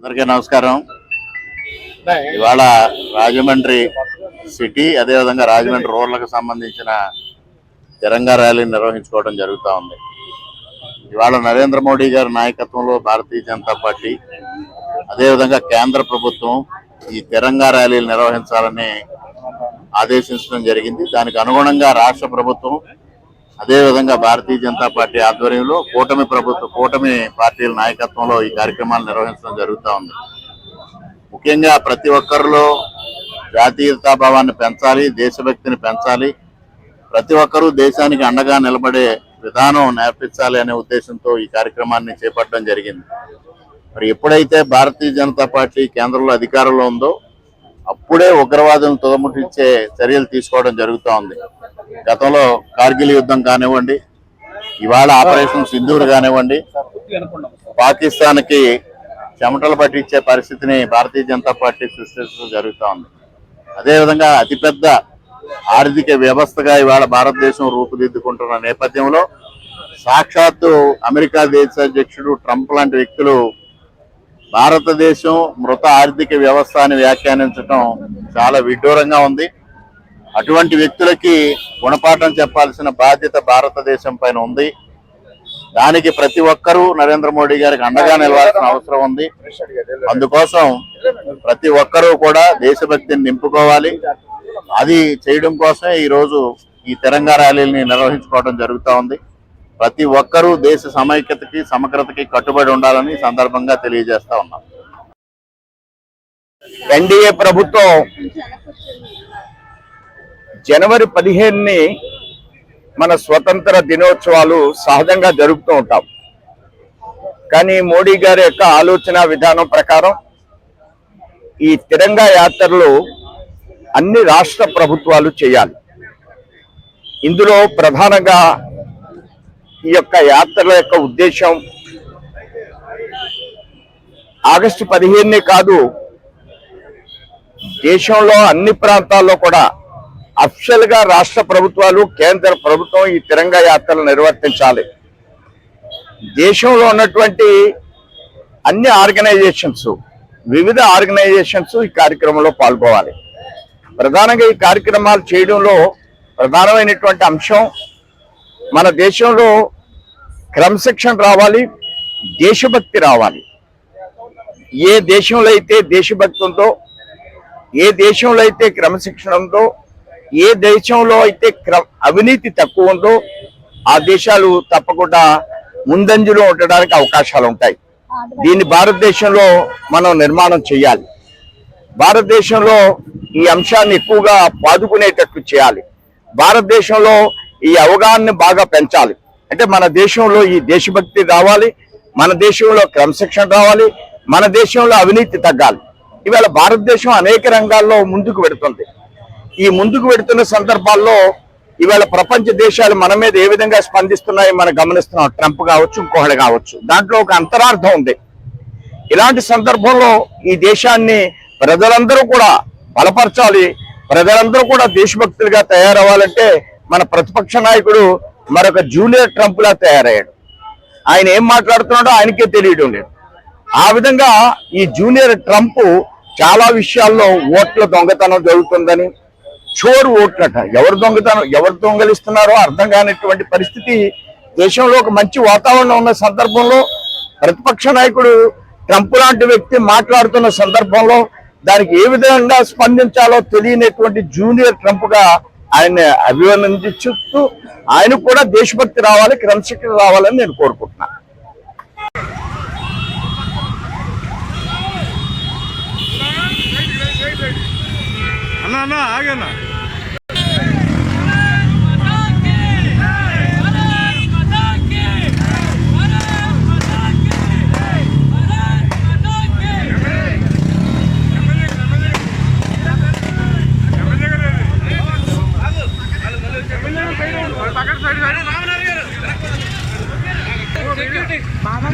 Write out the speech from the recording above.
అందరికీ నమస్కారం. ఇవాళ రాజమండ్రి సిటీ అదేవిధంగా రాజమండ్రి రోడ్లకు సంబంధించిన తిరంగా ర్యాలీ నిర్వహించుకోవడం జరుగుతూ ఉంది. ఇవాళ నరేంద్ర మోడీ గారి నాయకత్వంలో భారతీయ జనతా పార్టీ అదేవిధంగా కేంద్ర ప్రభుత్వం ఈ తిరంగా ర్యాలీలు నిర్వహించాలని ఆదేశించడం జరిగింది. దానికి అనుగుణంగా రాష్ట్ర ప్రభుత్వం అదేవిధంగా భారతీయ జనతా పార్టీ ఆధ్వర్యంలో కూటమి ప్రభుత్వ కూటమి పార్టీల నాయకత్వంలో ఈ కార్యక్రమాలు నిర్వహించడం జరుగుతూ ఉంది. ముఖ్యంగా ప్రతి ఒక్కరిలో జాతీయతాభావాన్ని పెంచాలి దేశభక్తిని పెంచాలి. ప్రతి ఒక్కరూ దేశానికి అండగా నిలబడే విధానం నేర్పించాలి అనే ఉద్దేశంతో ఈ కార్యక్రమాన్ని చేపట్టడం జరిగింది. మరి ఎప్పుడైతే భారతీయ జనతా పార్టీ కేంద్రంలో అధికారంలో ఉందో అప్పుడే ఉగ్రవాదులను తుదముట్టించే చర్యలు తీసుకోవడం జరుగుతూ ఉంది. గతంలో కార్గిల్ యుద్ధం కానివ్వండి ఇవాళ ఆపరేషన్ సింధూర్ కానివ్వండి పాకిస్తాన్కి చెమటలు పట్టించే పరిస్థితిని భారతీయ జనతా పార్టీ సృష్టించడం జరుగుతూ ఉంది. అదేవిధంగా అతిపెద్ద ఆర్థిక వ్యవస్థగా ఇవాళ భారతదేశం రూపుదిద్దుకుంటున్న నేపథ్యంలో సాక్షాత్తు అమెరికా దేశ అధ్యక్షుడు ట్రంప్ లాంటి వ్యక్తులు భారతదేశం మృత ఆర్థిక వ్యవస్థ అని వ్యాఖ్యానించడం చాలా విడ్డూరంగా ఉంది. అటువంటి వ్యక్తులకి గుణపాఠం చెప్పాల్సిన బాధ్యత భారతదేశం పైన ఉంది. దానికి ప్రతి ఒక్కరూ నరేంద్ర మోడీ గారికి అండగా నిలవాల్సిన అవసరం ఉంది. అందుకోసం ప్రతి ఒక్కరూ కూడా దేశభక్తిని నింపుకోవాలి. అది చేయడం కోసమే ఈరోజు ఈ తెలంగాణ ర్యాలీని నిర్వహించుకోవడం జరుగుతూ ఉంది. ప్రతి ఒక్కరూ దేశ సమైక్యతకి సమగ్రతకి కట్టుబడి ఉండాలని సందర్భంగా తెలియజేస్తా ఉన్నాం. ఎన్డీఏ ప్రభుత్వం జనవరి పదిహేనుని మన స్వతంత్ర దినోత్సవాలు సహజంగా జరుపుతూ ఉంటాం. కానీ మోడీ గారి యొక్క ఆలోచన విధానం ప్రకారం ఈ తిరంగా యాత్రలు అన్ని రాష్ట్ర ప్రభుత్వాలు చేయాలి. ఇందులో ప్రధానంగా ఈ యొక్క యాత్రల యొక్క ఉద్దేశం ఆగస్టు పదిహేనునే కాదు దేశంలో అన్ని ప్రాంతాల్లో కూడా అఫిషియల్గా రాష్ట్ర ప్రభుత్వాలు కేంద్ర ప్రభుత్వం ఈ తిరంగా యాత్రలు నిర్వర్తించాలి. దేశంలో ఉన్నటువంటి అన్ని ఆర్గనైజేషన్స్ వివిధ ఆర్గనైజేషన్స్ ఈ కార్యక్రమంలో పాల్గొవాలి. ప్రధానంగా ఈ కార్యక్రమాలు చేయడంలో ప్రధానమైనటువంటి అంశం మన దేశంలో క్రమశిక్షణ రావాలి దేశభక్తి రావాలి. ఏ దేశంలో అయితే దేశభక్తి ఉందో ఏ దేశంలో అయితే క్రమశిక్షణ ఉందో ఏ దేశంలో అయితే అవినీతి తక్కువ ఉందో ఆ దేశాలు తప్పకుండా ముందంజలో ఉండడానికి అవకాశాలు ఉంటాయి. దీన్ని భారతదేశంలో మనం నిర్మాణం చేయాలి. భారతదేశంలో ఈ అంశాన్ని ఎక్కువగా పాదుకునేటట్లు చేయాలి. భారతదేశంలో ఈ అవగాహన బాగా పెంచాలి. అంటే మన దేశంలో ఈ దేశభక్తి రావాలి మన దేశంలో క్రమశిక్షణ రావాలి మన దేశంలో అవినీతి తగ్గాలి. ఇవాళ భారతదేశం అనేక రంగాల్లో ముందుకు పెడుతుంది ఈ ముందుకు పెడుతున్న సందర్భాల్లో ఇవాళ ప్రపంచ దేశాలు మన మీద ఏ విధంగా స్పందిస్తున్నాయో మనం గమనిస్తున్నాం. ట్రంప్ కావచ్చు ఇంకొకటి కావచ్చు. దాంట్లో ఒక అంతరార్థం ఉంది. ఇలాంటి సందర్భంలో ఈ దేశాన్ని ప్రజలందరూ కూడా బలపరచాలి. ప్రజలందరూ కూడా దేశభక్తులుగా తయారవ్వాలంటే మన ప్రతిపక్ష నాయకుడు మరొక జూనియర్ ట్రంప్ లా తయారయ్యాడు. ఆయన ఏం మాట్లాడుతున్నాడో ఆయనకే తెలియడం లేదు. ఆ విధంగా ఈ జూనియర్ ట్రంప్ చాలా విషయాల్లో ఓట్ల దొంగతనం జరుగుతుందని చోరు ఓట్లట. ఎవరు దొంగతనం ఎవరు దొంగలిస్తున్నారో అర్థం కానిటువంటి పరిస్థితి దేశంలో ఒక మంచి వాతావరణం ఉన్న సందర్భంలో ప్రతిపక్ష నాయకుడు ట్రంప్ లాంటి వ్యక్తి మాట్లాడుతున్న సందర్భంలో దానికి ఏ విధంగా స్పందించాలో తెలియనటువంటి జూనియర్ ట్రంప్గా ఆయన అభివర్ణించుతూ ఆయన కూడా దేశభక్తి రావాలి క్రమశిక్షణ రావాలని నేను కోరుకుంటున్నాను. అన్న ఆగన్నా బాబా